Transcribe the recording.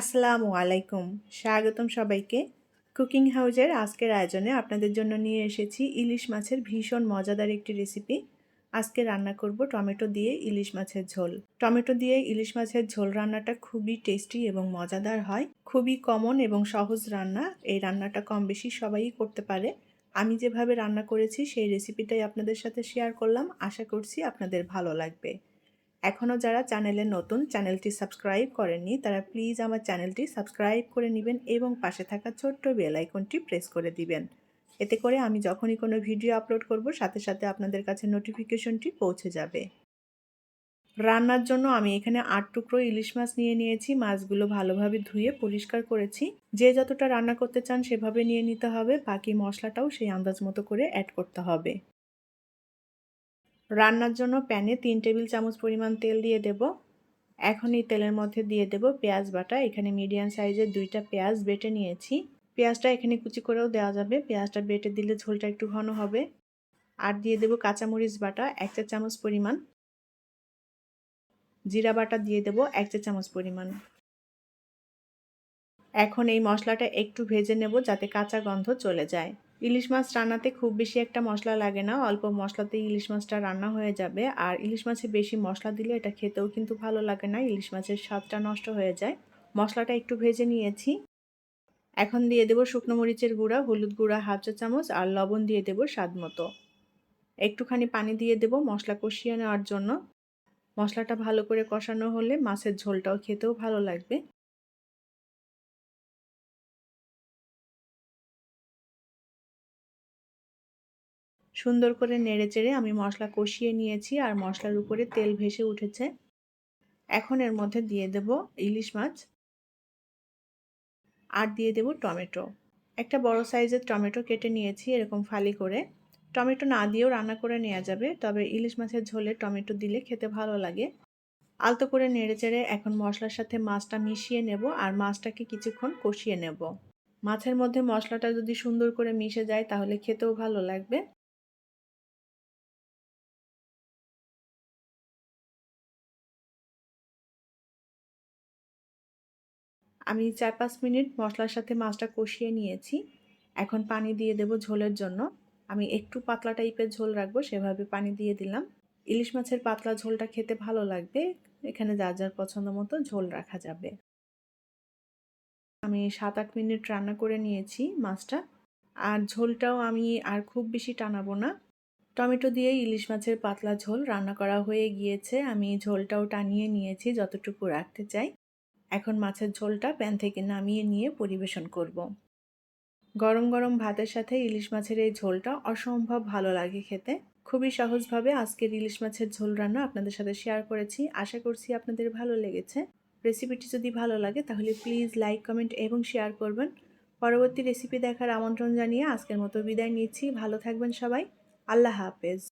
আসসালামু আলাইকুম। স্বাগতম সবাইকে। কুকিং হাউজের আজকের আয়োজনে আপনাদের জন্য নিয়ে এসেছি ইলিশ মাছের ভীষণ মজাদার একটি রেসিপি। আজকে রান্না করব টমেটো দিয়ে ইলিশ মাছের ঝোল। টমেটো দিয়ে ইলিশ মাছের ঝোল রান্নাটা খুবই টেস্টি এবং মজাদার হয়। খুবই কমন এবং সহজ রান্না। এই রান্নাটা কম বেশি সবাই করতে পারে। আমি যেভাবে রান্না করেছি সেই রেসিপিটাই আপনাদের সাথে শেয়ার করলাম। আশা করছি আপনাদের ভালো লাগবে। এখনও যারা চ্যানেলে নতুন, চ্যানেলটি সাবস্ক্রাইব করেননি, তারা প্লিজ আমার চ্যানেলটি সাবস্ক্রাইব করে নেবেন এবং পাশে থাকা ছোট্ট বেল আইকনটি প্রেস করে দিবেন। এতে করে আমি যখনই কোনো ভিডিও আপলোড করব, সাথে সাথে আপনাদের কাছে নোটিফিকেশনটি পৌঁছে যাবে। রান্নার জন্য আমি এখানে আট টুকরো ইলিশ মাছ নিয়ে নিয়েছি। মাছগুলো ভালোভাবে ধুয়ে পরিষ্কার করেছি। যে যতটা রান্না করতে চান সেভাবে নিয়ে নিতে হবে। বাকি মশলাটাও সেই আন্দাজ মতো করে অ্যাড করতে হবে। রান্নার জন্য প্যানে তিন টেবিল চামচ পরিমাণ তেল দিয়ে দেব। এখন এই তেলের মধ্যে দিয়ে দেব পেঁয়াজ বাটা। এখানে মিডিয়াম সাইজের দুইটা পেঁয়াজ বেটে নিয়েছি। পেঁয়াজটা এখানে কুচি করেও দেওয়া যাবে। পেঁয়াজটা বেটে দিলে ঝোলটা একটু ঘন হবে। আর দিয়ে দেব কাঁচামরিচ বাটা, এক চা চামচ পরিমাণ। জিরা বাটা দিয়ে দেব এক চা চামচ পরিমাণ। এখন এই মশলাটা একটু ভেজে নেব যাতে কাঁচা গন্ধ চলে যায়। ইলিশ মাছ রান্নাতে খুব বেশি একটা মশলা লাগে না। অল্প মশলাতেই ইলিশ মাছটা রান্না হয়ে যাবে। আর ইলিশ মাছে বেশি মশলা দিলে এটা খেতেও কিন্তু ভালো লাগে না। ইলিশ মাছের স্বাদটা নষ্ট হয়ে যায়। মশলাটা একটু ভেজে নিয়েছি। এখন দিয়ে দেবো শুকনো মরিচের গুঁড়া, হলুদ গুঁড়া হাফ চা চামচ আর লবণ দিয়ে দেবো স্বাদ মতো। একটুখানি পানি দিয়ে দেব মশলা কষিয়ে নেওয়ার জন্য। মশলাটা ভালো করে কষানো হলে মাছের ঝোলটাও খেতেও ভালো লাগবে। সুন্দর করে নেড়ে চেড়ে আমি মশলা কষিয়ে নিয়েছি আর মশলার উপরে তেল ভেসে উঠেছে। এখন এর মধ্যে দিয়ে দেব ইলিশ মাছ আর দিয়ে দেব টমেটো। একটা বড় সাইজের টমেটো কেটে নিয়েছি এরকম ফালি করে। টমেটো না দিয়েও রান্না করে নেওয়া যাবে, তবে ইলিশ মাছের ঝোলে টমেটো দিলে খেতে ভালো লাগে। আলতো করে নেড়ে চেড়ে এখন মশলার সাথে মাছটা মিশিয়ে নেব আর মাছটাকে কিছুক্ষণ কষিয়ে নেব। মাছের মধ্যে মশলাটা যদি সুন্দর করে মিশে যায় তাহলে খেতেও ভালো লাগবে। আমি চার পাঁচ মিনিট মশলার সাথে মাছটা কষিয়ে নিয়েছি। এখন পানি দিয়ে দেব ঝোলের জন্য। আমি একটু পাতলা টাইপের ঝোল রাখব, সেভাবে পানি দিয়ে দিলাম। ইলিশ মাছের পাতলা ঝোলটা খেতে ভালো লাগবে। এখানে যার যার পছন্দ মতো ঝোল রাখা যাবে। আমি সাত আট মিনিট রান্না করে নিয়েছি মাছটা। আর ঝোলটাও আমি আর খুব বেশি টানাবো না। টমেটো দিয়ে ইলিশ মাছের পাতলা ঝোল রান্না করা হয়ে গিয়েছে। আমি ঝোলটাও টানিয়ে নিয়েছি, যতটুকু রাখতে চাই। এখন মাছের ঝোলটা প্যান থেকে নামিয়ে নিয়ে পরিবেশন করব। গরম গরম ভাতের সাথে ইলিশ মাছের এই ঝোলটা অসম্ভব ভালো লাগে খেতে। খুবই সহজভাবে আজকের ইলিশ মাছের ঝোল রান্না আপনাদের সাথে শেয়ার করেছি। আশা করছি আপনাদের ভালো লেগেছে। রেসিপিটি যদি ভালো লাগে তাহলে প্লিজ লাইক কমেন্ট এবং শেয়ার করবেন। পরবর্তী রেসিপি দেখার আমন্ত্রণ জানিয়ে আজকের মতো বিদায় নিচ্ছি। ভালো থাকবেন সবাই। আল্লাহ হাফেজ।